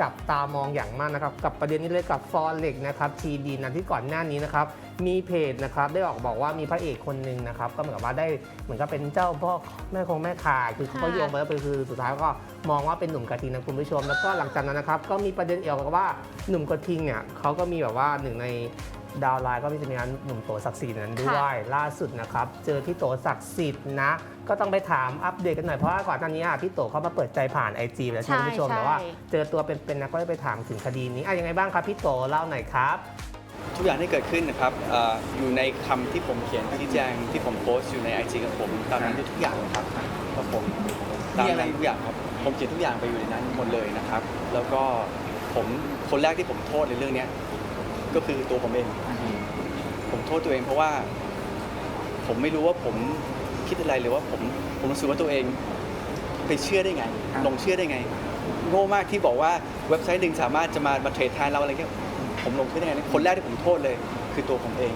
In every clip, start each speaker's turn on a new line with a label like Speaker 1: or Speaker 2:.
Speaker 1: จับตามองอย่างมากนะครับ กับประเด็นนี้เลยกับฟอร์เล็กนะครับทีดีนะที่ก่อนหน้านี้นะครับ มีเพจนะครับได้ออกบอกว่ามีพระเอกคนหนึ่งนะครับ ก็เหมือนกับว่าได้เหมือนกับเป็นเจ้าพ่อแม่คงแม่ขายคือเขาโยงไปแล้วไปคือสุดท้ายก็มองว่าเป็นหนุ่มกระทิงนะคุณผู้ชม แล้วก็หลังจากนั้นนะครับ ก็มีประเด็นเกี่ยวกับว่าหนุ่มกระทิงเนี่ยเขาก็มีแบบว่าหนึ่งใน ดาวไลน์ก็มีจะมีการหนุ่มโตศักดิ์สิทธิ์นั้นด้วย ล่าสุดนะครับ เจอพี่โตศักดิ์สิทธิ์นะ ก็ต้องไปถามอัปเดตกันหน่อยเพราะว่าก่อนหน้านี้อะพี่โตเขามาเปิดใจผ่านไอจีแล้วใช่ไหมคุณผู้ชม
Speaker 2: ใช่
Speaker 1: แต่ว่า
Speaker 2: ใช่
Speaker 1: เจอตัวเป็นๆนะก็ได้ไปถามถึงคดีนี้อะยังไงบ้างครับพี่โตเล่าหน่อยครับ
Speaker 3: ทุกอย่างที่เกิดขึ้นนะครับเอ่ออยู่ในคำที่ผมเขียนชี้แจงที่ผมโพสต์อยู่ในไอจีของผมตามนั้นทุกอย่างครับครับผมตามนั้นทุกอย่างครับผมเขียนทุกอย่างไปอยู่ในนั้นหมดเลยนะครับ แล้วก็ผมคนแรกที่ผมโทษในเรื่องเนี้ย ก็คือตัวผมเอง ผมโทษตัวเองเพราะว่า ผมไม่รู้ว่าผมคิดอะไรหรือว่าผมผมรู้สึกว่าตัวเองไปเชื่อได้ไงลงเชื่อได้ไง โง่มากที่บอกว่าเว็บไซต์หนึ่งสามารถจะมามาเทรดแทนเราอะไรเงี้ยผมลงเชื่อได้ไงคนแรกที่ผมโทษเลย คือตัวผมเอง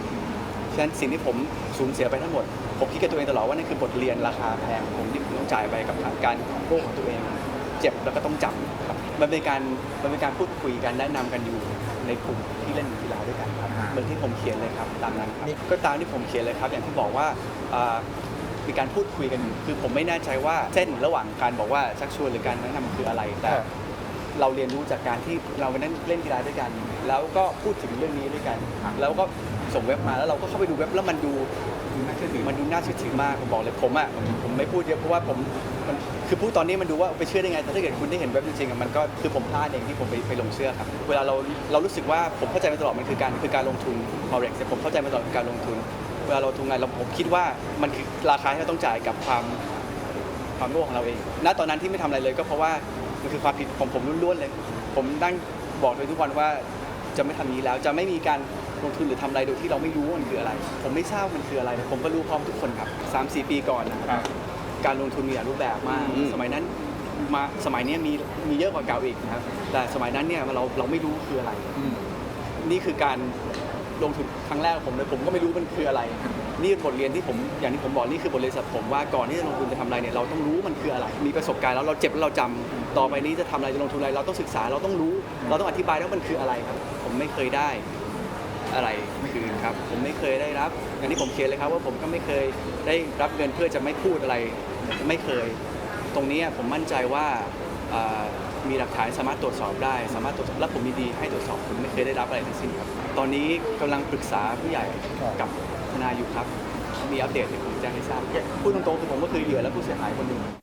Speaker 3: ฉะนั้นสิ่งที่ผมสูญเสียไปทั้งหมด ผมคิดกับตัวเองตลอดว่านั่นคือบทเรียนราคาแพงของผมที่ผมต้องจ่ายไปกับการโง่ของตัวเอง เจ็บแล้วก็ต้องจำครับมันเป็นการมันเป็นการพูดคุยกันแนะนำกันอยู่ ในกลุ่มที่เล่นกีฬาด้วยกันครับเหมือนที่ผมเขียนเลยครับตามนั้นครับก็ตามที่ผมเขียนเลยครับ อย่างที่บอกว่าอ่ามีการพูดคุยกันอยู่คือผมไม่แน่ใจว่าเส้นระหว่างการบอกว่าชักชวนหรือการแนะนำคืออะไรแต่
Speaker 1: ครับ
Speaker 3: เราเรียนรู้จากการที่เราไปนั่งเล่นกีฬาด้วยกัน แล้วก็พูดถึงเรื่องนี้ด้วยกัน แล้วก็ส่งเว็บมาแล้วเราก็เข้าไปดูเว็บแล้วมันดูน่าเชื่อถือมันดูน่าเชื่อถือมากผมบอกเลยผมอะผมไม่พูดเยอะเพราะว่าผมมัน คือพูดตอนนี้มันดูว่าไปเชื่อได้ไง แต่ถ้าเกิดคุณได้เห็นเว็บจริงๆอะมันก็คือผมพลาดเองที่ผมไปไปลงเชื่อครับ เวลาเราเรารู้สึกว่าผมเข้าใจมาตลอดมันคือการคือการลงทุน forex แต่ผมเข้าใจมาตลอดคือการลงทุน เวลาเราทุนไงเราผมคิดว่ามันคือราคาที่เราต้องจ่ายกับความความโง่ของเราเอง ณ ตอนนั้นที่ไม่ทำอะไรเลยก็เพราะว่ามันคือความผิดของผมล้วนๆเลย ผมนั่งบอกตัวเองทุกวันว่าจะไม่ทำนี้แล้ว จะไม่มีการลงทุนหรือทำอะไรโดยที่เราไม่รู้ว่ามันคืออะไร ผมไม่ทราบมันคืออะไรแต่ผมก็รู้พร้อมทุกคนครับสามสี่ปีก่อนนะครับ การลงทุนมีหลายรูปแบบมาก
Speaker 4: อืม
Speaker 3: สมัยนั้นมาสมัยนี้มีมีเยอะกว่าเก่าอีกนะครับ แต่สมัยนั้นเนี่ยเราเราไม่รู้คืออะไร นี่คือการลงทุนครั้งแรกของผมเลยผมก็ไม่รู้มันคืออะไร นี่เป็นบทเรียนที่ผมอย่างที่ผมบอกนี่คือบทเรียนสำหรับผมว่าก่อนที่จะลงทุนจะทำอะไรเนี่ยเราต้องรู้มันคืออะไร มีประสบการณ์แล้วเราเจ็บแล้วเราจำต่อไปนี้จะทำอะไรจะลงทุนอะไรเราต้องศึกษาเราต้องรู้ เราต้องอธิบายว่ามันคืออะไรครับ ผมไม่เคยได้ อะไรคืนครับผมไม่เคยได้รับอย่างที่ผมเขียนเลยครับว่าผมก็ไม่เคยได้รับเงินเพื่อจะไม่พูดอะไรไม่เคย ตรงนี้ผมมั่นใจว่าอ่ามีหลักฐานสามารถตรวจสอบได้ สามารถตรวจสอบและผมมีดีให้ตรวจสอบผมไม่เคยได้รับอะไรทั้งสิ้นครับตอนนี้กำลังปรึกษาผู้ใหญ่กับทนายอยู่ครับ มีอัปเดตให้ผมแจ้งให้ทราบพูดตรงๆคือผมก็คือเหยื่อและผู้เสียหายคนหนึ่ง